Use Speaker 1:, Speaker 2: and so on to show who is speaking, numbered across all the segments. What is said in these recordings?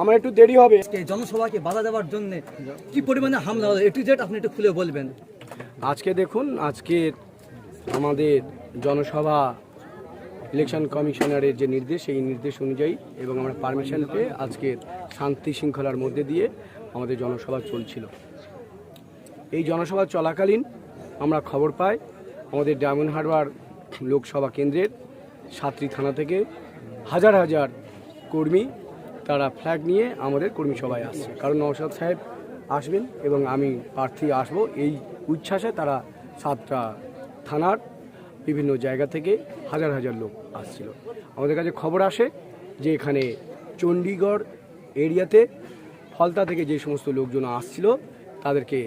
Speaker 1: আমার একটু দেরি হবে।
Speaker 2: জনসভাকে বাধা দেওয়ার জন্য কি পরিমাণে হামলা হলো এ টু জেড আপনি একটু খুলে বলবেন।
Speaker 1: আজকে দেখুন আজকে আমাদের জনসভা ইলেকশন কমিশনারের যে নির্দেশ সেই নির্দেশ অনুযায়ী এবং আমরা পারমিশন পেয়ে আজকে শান্তি শৃঙ্খলার মধ্যে দিয়ে আমাদের জনসভা চলছিল। এই জনসভা চলাকালীন আমরা খবর পাই আমাদের ডায়মন্ড হারবার লোকসভা কেন্দ্রের সাতরি থানা থেকে হাজার হাজার কর্মী তারা ফ্ল্যাগ নিয়ে আমাদের কর্মী সভায় আসছে। কারণ নওশাদ সাহেব আসবেন এবং আমি প্রার্থী আসব। এই উচ্ছ্বাসে তারা সাতটা থানার বিভিন্ন জায়গা থেকে হাজার হাজার লোক আসছিল। আমাদের কাছে খবর আসে যে এখানে চণ্ডীগড় এরিয়াতে ফলতা থেকে যে সমস্ত লোকজন আসছিল, তাদেরকে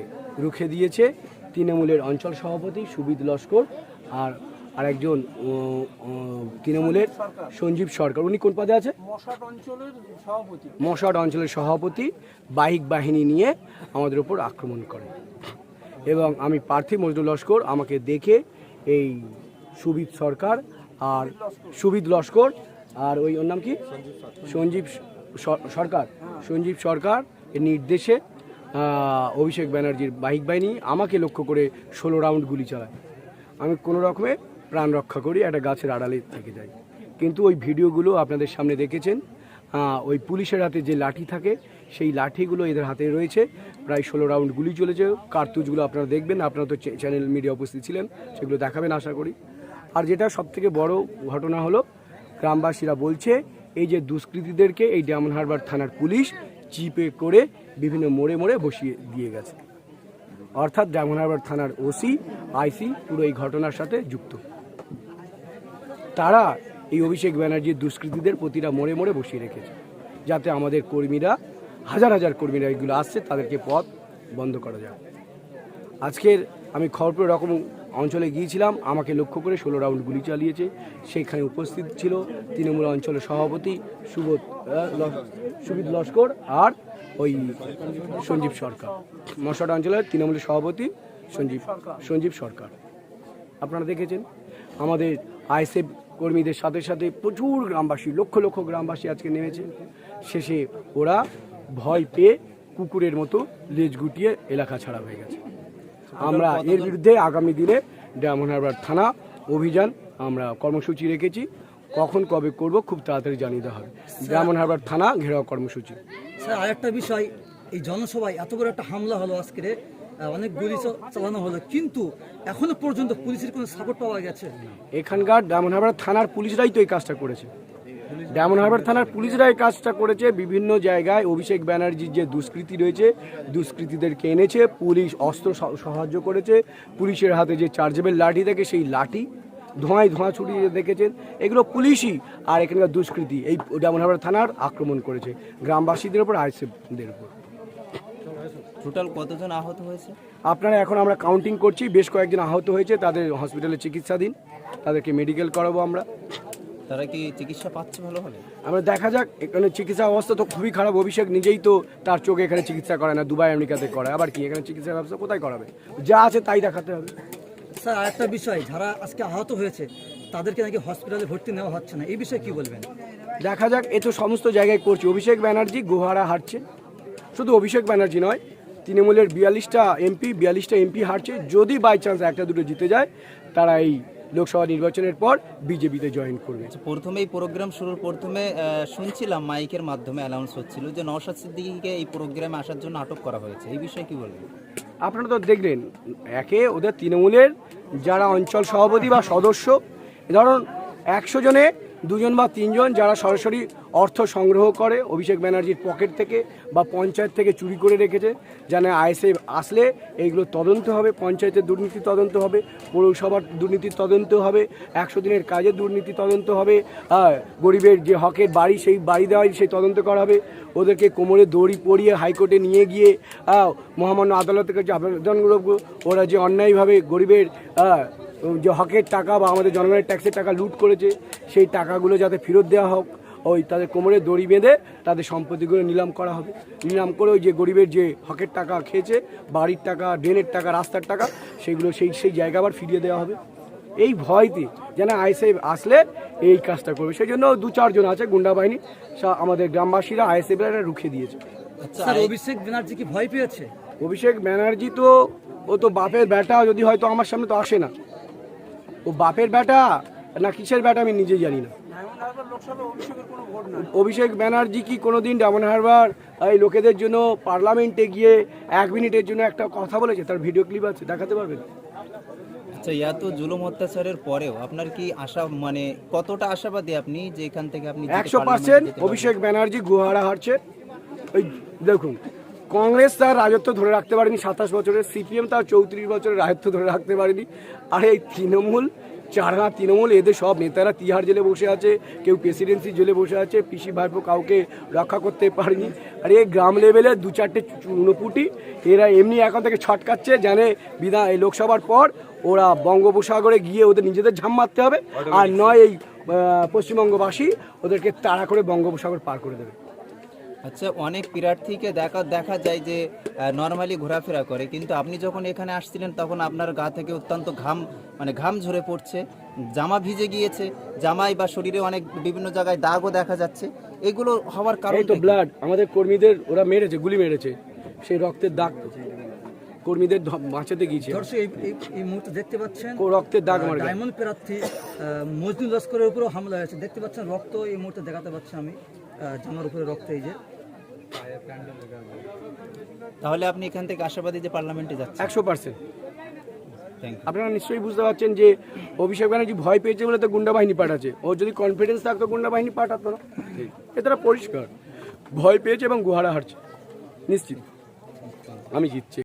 Speaker 1: রুখে দিয়েছে। তৃণমূলের অঞ্চল সভাপতি সুবিদ লস্কর আর উম, উম, তৃণমূলের সঞ্জীব সরকার। উনি কোন পদে আছে? মশাট অঞ্চলের সভাপতি। বাহিক বাহিনী নিয়ে আমাদের উপর আক্রমণ করে। এবং আমি প্রার্থী মজদুর লস্কর আমাকে দেখে এই সুবিদ সরকার আর সুবিদ লস্কর আর ওই ওর নাম কি? সঞ্জীব সরকার। সঞ্জীব সরকার এর নির্দেশে অভিষেক ব্যানার্জির বাইক বাহিনী আমাকে লক্ষ্য করে ষোলো রাউন্ড গুলি চালায়। আমি কোনো রকমে প্রাণ রক্ষা করি, একটা গাছের আড়ালে থেকে যাই। কিন্তু ওই ভিডিওগুলো আপনাদের সামনে দেখেছেন ওই পুলিশের হাতে যে লাঠি থাকে, সেই লাঠিগুলো এদের হাতে রয়েছে। প্রায় ষোলো রাউন্ড গুলি চলেছে, কার্তুজগুলো আপনারা দেখবেন, আপনারা তো চ্যানেল মিডিয়া উপস্থিত ছিলেন, সেগুলো দেখাবেন আশা করি। আর যেটা সবথেকে বড় ঘটনা হলো, গ্রামবাসীরা বলছে, এই যে দুষ্কৃতীদেরকে এই ডায়মন্ড হারবার থানার পুলিশ চিপে করে বিভিন্ন মোড়ে মোড়ে বসিয়ে দিয়ে গেছে। অর্থাৎ ডায়মন্ড হারবার থানার ওসি, আইসি পুরো এই ঘটনার সাথে যুক্ত। তারা এই অভিষেক ব্যানার্জির দুষ্কৃতীদের প্রতিটা মোড়ে মোড়ে বসিয়ে রেখেছে, যাতে আমাদের কর্মীরা, হাজার হাজার কর্মীরা এগুলো আসছে, তাদেরকে পথ বন্ধ করা যায় আজকের আমি খড়পুর রকম অঞ্চলে গিয়েছিলাম, আমাকে লক্ষ্য করে ষোলো রাউন্ড গুলি চালিয়েছে সেখানে উপস্থিত ছিল তৃণমূল অঞ্চলের সভাপতি সুবোধ সুবিদ লস্কর আর ওই সঞ্জীব সরকার, মশাট অঞ্চলের তৃণমূলের সভাপতি সঞ্জীব সঞ্জীব সরকার। আপনারা দেখেছেন, আমাদের আইএসএফ কর্মীদের সাথে সাথে প্রচুর গ্রামবাসী লক্ষ লক্ষ গ্রামবাসী আজকে নেমেছে। শেষে ওরা ভয় পেয়ে কুকুরের মতো লেজ গুটিয়ে এলাকা ছাড়া হয়ে গেছে। আমরা এর বিরুদ্ধে আগামী দিনে ডায়মন্ড হারবার থানা অভিযান আমরা কর্মসূচি রেখেছি। কখন কবে করব খুব তাড়াতাড়ি জানিয়ে দেওয়া হবে। ডায়মন্ড হারবার থানা ঘেরাও কর্মসূচি।
Speaker 2: স্যার আরেকটা বিষয় এই জনসভায় এত বড় একটা হামলা হলো আজকে অনেক গুলি চালানো হলো, কিন্তু এখনও পর্যন্ত পুলিশের কোনো সাপোর্ট পাওয়া গেছে?
Speaker 1: এখানকার ডায়মন্ড হারবার থানার পুলিশরাই তো এই কাজটা করেছে। ডায়মন্ড হারবার থানার পুলিশরা এই কাজটা করেছে, বিভিন্ন জায়গায় অভিষেক ব্যানার্জির যে দুষ্কৃতি রয়েছে, দুষ্কৃতীদেরকে এনেছে, পুলিশ অস্ত্র সাহায্য করেছে, পুলিশের হাতে যে চার্জেবল লাঠি থাকে সেই লাঠি ধোঁয়ায় ধোঁয়া ছড়িয়ে দেখেছেন, এগুলো পুলিশই আর এখানকার দুষ্কৃতি এই ডায়মন্ড হারবার থানার আক্রমণ করেছে। গ্রামবাসীদের উপর আইসেফদের উপর।
Speaker 3: টোটাল কতজন আহত হয়েছে?
Speaker 1: আপনারা এখন আমরা কাউন্টিং করছি বেশ কয়েকজন আহত হয়েছে তাদের হসপিটালে চিকিৎসাধীন তাদেরকে মেডিকেল করাবো আমরা।
Speaker 3: তারা কি চিকিৎসা পাচ্ছে ভালোভাবে
Speaker 1: আমরা দেখা যাক এখানে চিকিৎসা অবস্থা তো খুবই খারাপ অভিষেক নিজেই তো তার চোখে এখানে চিকিৎসা করে না দুবাই আমেরিকাতে করে আবার কি এখানে চিকিৎসা ব্যবস্থা কোথায় করাবে? যা আছে তাই দেখাতে হবে।
Speaker 2: স্যার আরেকটা বিষয় যারা আজকে আহত হয়েছে তাদেরকে নাকি হসপিটালে ভর্তি নেওয়া হচ্ছে না এই বিষয়ে কি বলবেন?
Speaker 1: দেখা যাক এ তো সমস্ত জায়গায় করছে। অভিষেক ব্যানার্জি গোহারা হারছে শুধু অভিষেক ব্যানার্জি নয় তৃণমূলের বিয়াল্লিশটা এমপি বিয়াল্লিশটা এমপি হারছে। যদি বাই চান্স একটা দুটো জিতে যায় তারা এই লোকসভা নির্বাচনের পর বিজেপিতে জয়েন করবে।
Speaker 3: প্রথমে এই প্রোগ্রাম শুরুর প্রথমে শুনছিলাম মাইকের মাধ্যমে অ্যানাউন্স হচ্ছিল যে নওশাদ সিদ্দিকীকে এই প্রোগ্রামে আসার জন্য আটক করা হয়েছে। এই বিষয়ে কি বলবেন?
Speaker 1: আপনারা তো দেখলেন একে ওদের তৃণমূলের যারা অঞ্চল সভাপতি বা সদস্য ধরুন একশো জনে দুজন বা তিনজন যারা সরাসরি অর্থ সংগ্রহ করে অভিষেক ব্যানার্জির পকেট থেকে বা পঞ্চায়েত থেকে চুরি করে রেখেছে যেন আইসে আসলে এইগুলো তদন্ত হবে পঞ্চায়েতের দুর্নীতি তদন্ত হবে পৌরসভার দুর্নীতির তদন্ত হবে একশো দিনের কাজের দুর্নীতি তদন্ত হবে হ্যাঁ, গরিবের যে হকের বাড়ি সেই বাড়ি দেওয়াই সেই তদন্ত করা হবে ওদেরকে কোমরে দড়ি পরিয়ে হাইকোর্টে নিয়ে গিয়ে আহ, মহামান্য আদালতের কাছে আবেদন ওরা যে অন্যায়ভাবে গরিবের আহ, যে হকের টাকা বা আমাদের জনগণের ট্যাক্সের টাকা লুট করেছে সেই টাকাগুলো যাতে ফেরত দেওয়া হোক ওই তাদের কোমরে দড়ি বেঁধে তাদের সম্পত্তিগুলো নিলাম করা হবে। নিলাম করে ওই যে গরিবের যে হকের টাকা খেয়েছে বাড়ির টাকা ড্রেনের টাকা রাস্তার টাকা সেগুলো সেই সেই জায়গা আবার ফিরিয়ে দেওয়া হবে। এই ভয়তে যেন আইএসএফ আসলে এই কাজটা করবে। সেই জন্য দু চারজন আছে গুন্ডা বাহিনী আমাদের গ্রামবাসীরা আইএসএফ রুখে দিয়েছে।
Speaker 3: আচ্ছা
Speaker 2: অভিষেক ব্যানার্জি কি ভয় পেয়েছে?
Speaker 1: অভিষেক ব্যানার্জি তো ও তো বাপের বেটা যদি হয়তো আমার সামনে তো আসে না। ও বাপের বেটা না কিসের বেটা আমি নিজেই জানি না। অভিষেক ব্যানার্জি কি কোনোদিন ডায়মন্ড হারবার এই লোকেদের জন্য পার্লামেন্টে গিয়ে এক মিনিটের জন্য একটা কথা বলেছে? তার ভিডিও ক্লিপ আছে দেখাতে পারবেন?
Speaker 3: আচ্ছা এত জুলুম অত্যাচারের পরেও আপনার কি আশা মানে কতটা আশাবাদী আপনি যে এখান থেকে আপনি
Speaker 1: একশো পার্সেন্ট অভিষেক ব্যানার্জি গুহারা হারছে। ওই দেখুন কংগ্রেস তার রাজত্ব ধরে রাখতে পারেনি সাতাশ বছরের সিপিএম তার চৌত্রিশ বছরের রাজত্ব ধরে রাখতে পারেনি। আর এই তৃণমূল চারহা তৃণমূল এদের সব নেতারা তিহার জেলে বসে আছে কেউ প্রেসিডেন্সি জেলে বসে আছে পিসি ভাইপো কাউকে রক্ষা করতে পারেনি। আর এই গ্রাম লেভেলে দু চারটে চুনোপুটি এরা এমনি এখন থেকে ছটকাচ্ছে জানে বিধান এই লোকসভার পর ওরা বঙ্গোপসাগরে গিয়ে ওদের নিজেদের ঝাম মারতে হবে। আর নয় এই পশ্চিমবঙ্গবাসী ওদেরকে তাড়া করে বঙ্গোপসাগর পার করে দেবে।
Speaker 3: আচ্ছা অনেক প্রার্থীকে দেখা দেখা যায় যে নর্মালি ঘোরাফেরা করে কিন্তু আপনি যখন এখানে আসছিলেন তখন আপনার গা থেকে অত্যন্ত ঘাম মানে ঘাম ঝরে পড়ছে জামা ভিজে গিয়েছে জামাই বা শরীরে অনেক বিভিন্ন জায়গায় দাগও দেখা যাচ্ছে এগুলো হওয়ার কারণ
Speaker 1: তো ব্লাড আমাদের কর্মীদের ওরা মেরেছে গুলি মেরেছে সেই রক্তের দাগ কর্মীদের বাঁচাতে গিয়েছে।
Speaker 2: দর্শক এই মুহূর্তে দেখতে পাচ্ছেন
Speaker 1: রক্তের দাগ গায়ে।
Speaker 2: ডায়মন্ড প্রার্থী মজনু লস্করের উপরেও হামলা হয়েছে। দেখতে পাচ্ছেন রক্ত এই মুহূর্তে দেখাতে পাচ্ছি আমি। জামার উপরে রক্ত এই যে।
Speaker 3: তাহলে আপনি এখান থেকে আশাবাদী যে পার্লামেন্টে যাচ্ছেন।
Speaker 1: একশো পার্সেন্ট।
Speaker 3: থ্যাংক
Speaker 1: আপনারা নিশ্চয়ই বুঝতে পারছেন যে অভিষেক ব্যানার্জি ভয় পেয়েছে বলে তো গুন্ডা বাহিনী পাঠাচ্ছে। ওর যদি কনফিডেন্স থাকতো গুন্ডা বাহিনী পাঠাতো না। এটা পরিষ্কার। ভয় পেয়েছে এবং গুহারা হারছে। নিশ্চিত। আমি জিতছি।